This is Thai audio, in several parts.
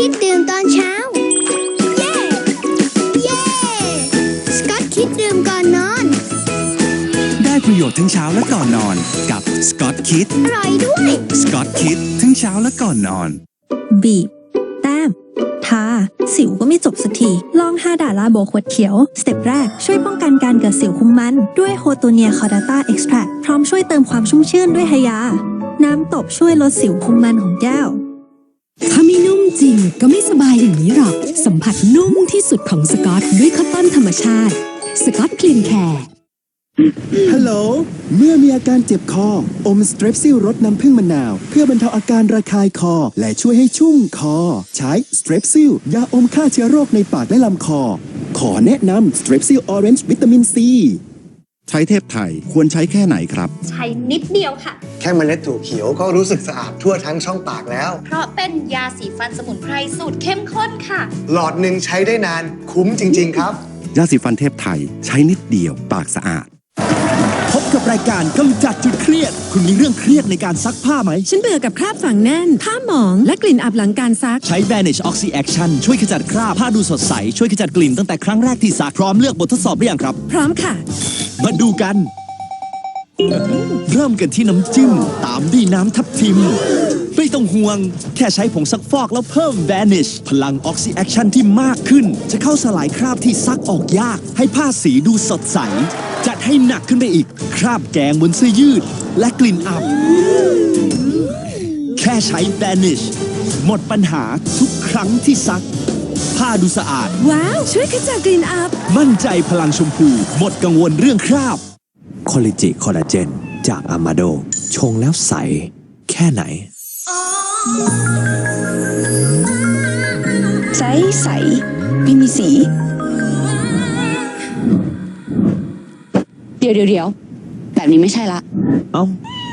คิดดื่มตอนเช้า เย้ เย้ สกอตคิดดื่มก่อนนอน ได้ประโยชน์ทั้งเช้าและก่อนนอน กับสกอตคิดอร่อยด้วย สกอตคิดทั้งเช้าและก่อนนอน บีบ แต้ม ทา สิวก็ไม่จบสักที ลอง5ดาลาโบขวดเขียว สเต็ปแรก ช่วยป้องกันการเกิดสิวคุ้มมัน ด้วยโฮโตเนียคอดาต้าเอ็กซ์ตรัพร้อมช่วยเติมความชุ่มชื่นด้วยไฮยา น้ำตบช่วยลดสิวคุ้มมันของแก้ว ถ้าไม่นุ่มจริงก็ไม่สบายอย่างนี้หรอก สัมผัสนุ่มที่สุดของสกอตด้วยคอตตอนธรรมชาติ สกอตคลีนแคร์ฮัลโหล เมื่อมีอาการเจ็บคอ อมสเตรปซิลรสน้ำผึ้งมะนาว เพื่อบรรเทาอาการระคายคอ และช่วยให้ชุ่มคอ ใช้สเตรปซิลยาอมฆ่าเชื้อโรคในปากและลำคอ ขอแนะนำสเตรปซิลออเรนจ์วิตามินซี ใช้เทพไทยควรใช้แค่ไหนครับ ใช้นิดเดียวค่ะ แค่เมล็ดถั่วเขียวก็รู้สึกสะอาดทั่วทั้งช่องปากแล้ว เพราะเป็นยาสีฟันสมุนไพรสูตรเข้มข้นค่ะ หลอดหนึ่งใช้ได้นานคุ้มจริง ๆ ครับ ยาสีฟันเทพไทยใช้นิดเดียวปากสะอาด พบกับรายการกำจัดจุดเครียด คุณมีเรื่องเครียดในการซักผ้าไหม ฉันเบื่อกับคราบฝังแน่น ผ้าหมอง และกลิ่นอับหลังการซัก ใช้ Vanish Oxy Action ช่วยขจัดคราบผ้าดูสดใส ช่วยขจัดกลิ่นตั้งแต่ครั้งแรกที่ซักพร้อมเลือกบททดสอบหรือยังครับ พร้อมค่ะมาดูกัน เริ่มกันที่น้ำจิ้ม ตามด้วยน้ำทับทิม ไม่ต้องห่วง แค่ใช้ผงซักฟอกแล้วเพิ่ม Vanish พลัง Oxy Action ที่มากขึ้น จะเข้าสลายคราบที่ซักออกยาก ให้ผ้าสีดูสดใส จัดให้หนักขึ้นไปอีก คราบแกงบนเสื้อยืด และกลิ่นอับ แค่ใช้ Vanish หมดปัญหาทุกครั้งที่ซัก ผ้าดูสะอาด ว้าว ช่วยขจัดกลิ่นอับ มั่นใจพลังชมพู หมดกังวลเรื่องคราบ คอลลิจิคอลลาเจน จากอามาโด ชงแล้วใส แค่ไหน ใสใสไม่มีสี เดี๋ยวเดี๋ยวเดี๋ยวแบบนี้ไม่ใช่ละ เอ้า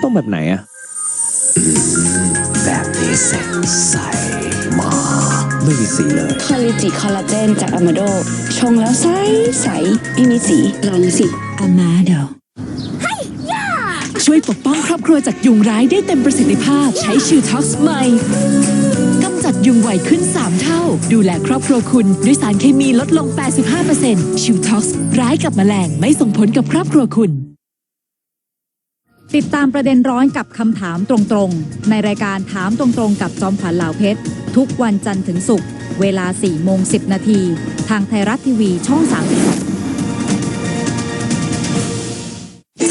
ต้องแบบไหนอะ แบบนี้แสงใสมากไม่มีสีเลยคอลลิจิคอลลาเจนจากอามาโด ชงแล้วใสใสไม่มีสีลองสิอามาโดช่วยปกป้องครอบครัวจากยุงร้ายได้เต็มประสิทธิภาพใช้ชิลท็อกซ์ใหม่กำจัดยุงไวขึ้น 3 เท่า ดูแลครอบครัวคุณด้วยสารเคมีลดลง 85%ชิลท็อกซ์ร้ายกับแมลงไม่ส่งผลกับครอบครัวคุณ ติดตามประเด็นร้อนกับคำถามตรงๆ ในรายการถามตรงๆ กับจอมขวัญเหล่าเพชร ทุกวันจันทร์ถึงศุกร์เวลา 4 โมง 10 นาที ทางไทยรัฐทีวีช่อง 32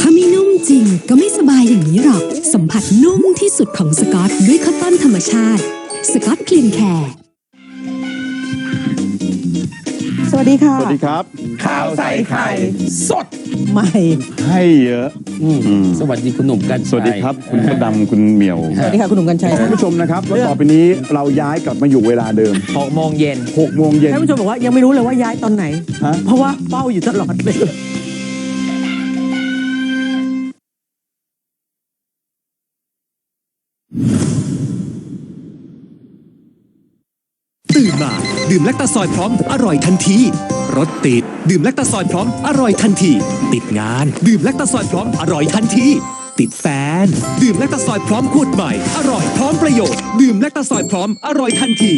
ถ้าไม่นุ่มจริงก็ไม่สบายอย่างนี้หรอก สัมผัสนุ่มที่สุดของสกอตด้วยคอตตอนธรรมชาติ สกอตคลีนแคร์ สวัสดีค่ะ สวัสดีครับข่าวใส่ไข่สดใหม่ ให้เยอะ สวัสดีคุณหนุ่มกันสวัสดีครับ คุณพระดำคุณเหมียว สวัสดีค่ะ คุณหนุ่มกัญชัยท่านผู้ชมนะครับว่าต่อไปนี้เราย้ายกลับมาอยู่เวลาเดิม6โมงเย็น6โมงเย็นท่านผู้ชมบอกว่ายังไม่รู้เลยว่าย้ายตอนไหนฮะเพราะว่าเป้าอยู่ตลอดเลย ดื่มแลคตาซอยพร้อมอร่อยทันที รถติด ดื่มแลคตาซอยพร้อมอร่อยทันที ติดงาน ดื่มแลคตาซอยพร้อมอร่อยทันที ติดแฟน ดื่มแลคตาซอยพร้อมขวดใหม่ อร่อยพร้อมประโยชน์ ดื่มแลคตาซอยพร้อมอร่อยทันที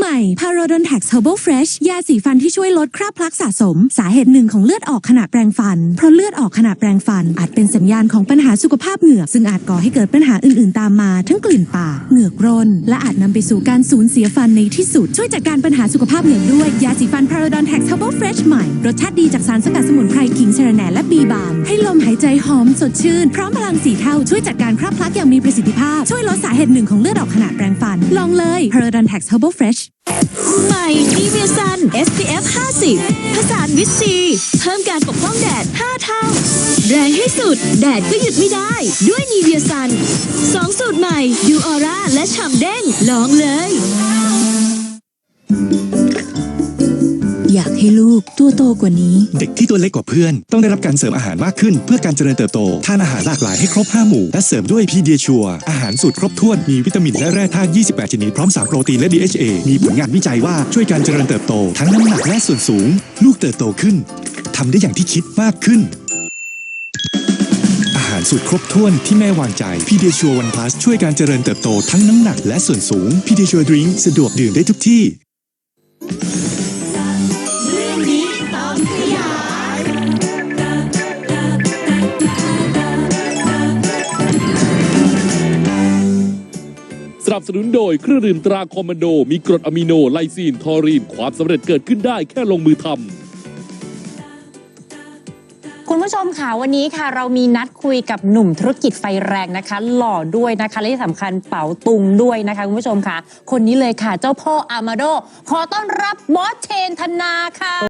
ใหม่ p a r o d o n t a x Herbal Fresh ยาสีฟันที่ช่วยลดคราบพลักสะสม สาเหตุหนึ่งของเลือดออกขณะแปรงฟัน เพราะเลือดออกขณะแปรงฟัน อาจเป็นสัญญาณของปัญหาสุขภาพเหงือก ซึ่งอาจก่อให้เกิดปัญหาอื่น ๆ ตามมา ทั้งกลิ่นปาก เหงือกร่น และอาจนำไปสู่การสูญเสียฟันในที่สุด ช่วยจัดการปัญหาสุขภาพเหงือกด้วย ยาสีฟัน p a r o d o n t a x Herbal Fresh ใหม่ รสชาติดีจากสารสกัดสมุนไพรขิงเชรแนและบีบาม ใจหอมสดชื่น พร้อมพลังสีเท่าช่วยจัดการคราบพลักอย่างมีประสิทธิภาพ ช่วยลดสาเหตุหนึ่งของเลือดออกขณะแปรงฟัน ลองเลย p a r d o n t a x Herbal Fresh ใหม่นีเวียซัน SPF 50 ผสานวิตซี เพิ่มการปกป้องแดด 5 เท่า แรงให้สุด แดดก็หยุดไม่ได้ ด้วยนีเวียซันสองสูตรใหม่ดูออร่าและฉ่ำเด้งลองเลย อยากให้ลูกตัวโตกว่านี้ เด็กที่ตัวเล็กกว่าเพื่อน ต้องได้รับการเสริมอาหารมากขึ้น เพื่อการเจริญเติบโต ทานอาหารหลากหลายให้ครบ 5 หมู่ และเสริมด้วยพีเดียชัวอาหารสูตรครบถ้วน มีวิตามินและแร่ธาตุ 28 ชนิด พร้อม3โปรตีนและ DHA มีผลงานวิจัยว่าช่วยการเจริญเติบโต ทั้งน้ำหนักและส่วนสูง ลูกเติบโตขึ้นทำได้อย่างที่คิดมากขึ้นอาหารสูตรครบถ้วนที่แม่วางใจ พีเดียชัววันพลัสช่วยการเจริญเติบโตทั้งน้ำหนักและส่วนสูง พีเดียชัวดริงสะดวกดื่มได้ทุกที่ นับสนุนโดยเครื่องดื่มตราคอมมานโด มีกรดอะมิโนไลซีนทอรีน ความสำเร็จเกิดขึ้นได้แค่ลงมือทำคุณผู้ชมค่ะวันนี้ค่ะ เรามีนัดคุยกับหนุ่มธุรกิจไฟแรงนะคะ หล่อด้วยนะคะ และที่สำคัญเป๋าตุงด้วยนะคะคุณผู้ชมค่ะ คนนี้เลยค่ะ เจ้าพ่ออามาโด ขอต้อนรับบอสเชนธนาค่ะ